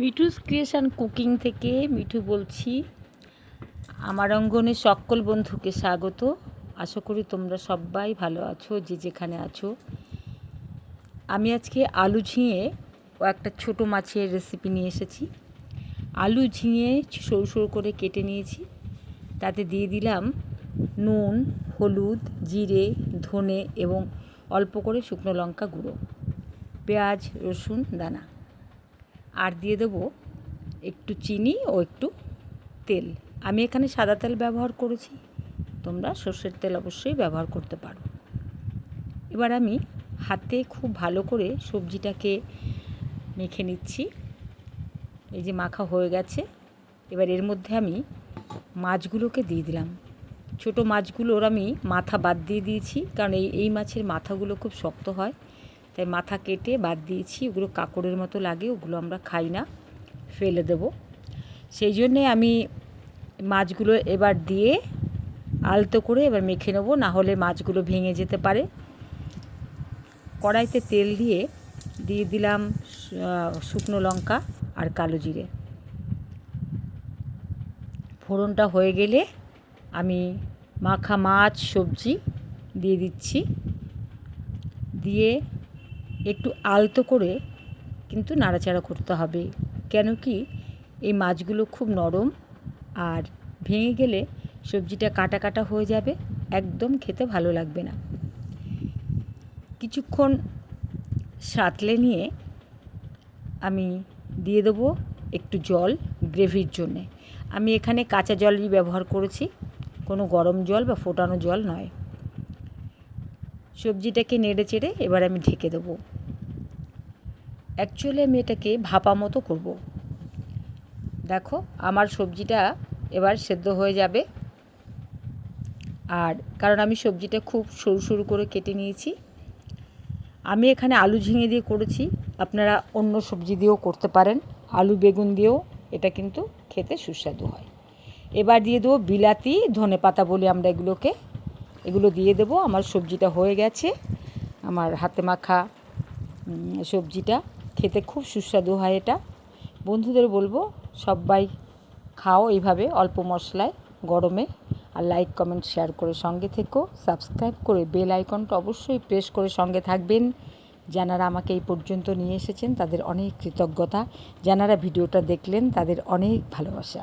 Mithu's creation cooking থেকে মিঠু বলছি। আমার অঙ্গনে সকল বন্ধুকে স্বাগত। আশা করি তোমরা সবাই ভালো আছো, যে যেখানে আছো। আমি আজকে আলু ঝিঙে ও একটা ছোটো মাছের রেসিপি নিয়ে এসেছি। আলু ঝিঙে সরু সরু করে কেটে নিয়েছি। তাতে দিয়ে দিলাম নুন, হলুদ, জিরে, ধনে এবং অল্প করে শুকনো লঙ্কা গুঁড়ো, পেঁয়াজ, রসুন, দানা। আর দিয়ে দেবো একটু চিনি ও একটু তেল। আমি এখানে সাদা তেল ব্যবহার করেছি। তোমরা সর্ষের তেল অবশ্যই ব্যবহার করতে পারো। এবার আমি হাতে খুব ভালো করে সবজিটাকে মেখে নিচ্ছি। এই যে মাখা হয়ে গেছে। এবার এর মধ্যে আমি মাছগুলোকে দিয়ে দিলাম। ছোটো মাছগুলোর আমি মাথা বাদ দিয়ে দিয়েছি। কারণ এই এই মাছের মাথাগুলো খুব শক্ত হয়। তাই মাথা কেটে বাদ দিয়েছি। ওগুলো কাকড়ের মতো লাগে, ওগুলো আমরা খাই না। ফেলে দেব। সেই জন্যে আমি মাছগুলো এবার দিয়ে আলতো করে এবার মেখে নেব, না হলে মাছগুলো ভেঙে যেতে পারে। কড়াইতে তেল দিয়ে দিয়ে দিলাম শুকনো লঙ্কা আর কালো জিরে। ফোড়নটা হয়ে গেলে আমি মাখা মাছ, সবজি দিয়ে দিচ্ছি। দিয়ে একটু আলতো করে কিন্তু নাড়াচাড়া করতে হবে। কেন কি এই মাছগুলো খুব নরম আর ভেঙে গেলে সবজিটা কাটা কাটা হয়ে যাবে, একদম খেতে ভালো লাগবে না। কিছুক্ষণ সাঁতলে নিয়ে আমি দিয়ে দেবো একটু জল গ্রেভির জন্যে। আমি এখানে কাঁচা জলই ব্যবহার করেছি, কোনো গরম জল বা ফোটানো জল নয়। সবজিটাকে নেড়ে চেড়ে এবার আমি ঢেকে দেবো। অ্যাকচুয়ালি আমি এটাকে ভাপা মতো করব। দেখো, আমার সবজিটা এবার সেদ্ধ হয়ে যাবে। আর কারণ আমি সবজিটা খুব সরু সরু করে কেটে নিয়েছি। আমি এখানে আলু ঝিঙে দিয়ে করেছি। আপনারা অন্য সবজি দিয়েও করতে পারেন। আলু বেগুন দিয়েও এটা কিন্তু খেতে সুস্বাদু হয়। এবার দিয়ে দেবো বিলাতি ধনে পাতা বলি আমরা এগুলোকে। এগুলো দিয়ে দেবো। আমার সবজিটা হয়ে গেছে। আমার হাতে মাখা সবজিটা খেতে খুব সুস্বাদু হয় এটা। বন্ধুদের বলব, সবাই খাও এইভাবে অল্প মশলায় গরমে। আর লাইক, কমেন্ট, শেয়ার করে সঙ্গে থেকো। সাবস্ক্রাইব করে বেল আইকনটা অবশ্যই প্রেস করে সঙ্গে থাকবেন। যারা আমাকে এই পর্যন্ত নিয়ে এসেছেন, তাদের অনেক কৃতজ্ঞতা। যারা ভিডিওটা দেখলেন, তাদের অনেক ভালোবাসা।